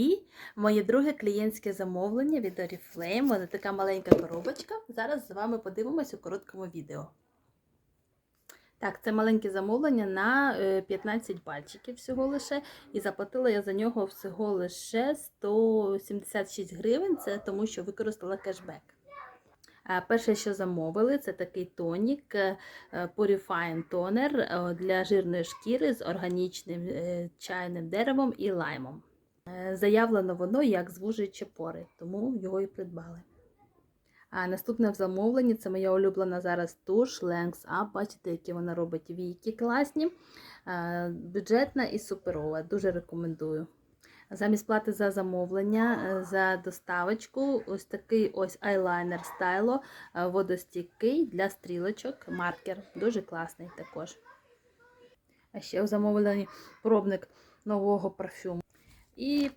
І моє друге клієнтське замовлення від Oriflame. Вона така маленька коробочка. Зараз з вами подивимось у короткому відео. Так, це маленьке замовлення на е, 15 пальчиків всього лише. І заплатила я за нього всього лише 176 гривень. Це тому, що використала кешбек. Перше, що замовили, це такий тонік е, е, Purifying Toner е, для жирної шкіри з органічним е, чайним деревом і лаймом. Е, Заявлено воно як звужуюче пори, тому його і придбали. А наступне в замовленні це моя улюблена зараз туш Lengths Up. Бачите, які вона робить віки класні. Е, Бюджетна і суперова. Дуже рекомендую. Замість плати за замовлення, е, за доставочку, ось такий ось айлайнер стайло водостійкий для стрілочок, маркер. Дуже класний також. А ще в замовленні пробник нового парфюму. І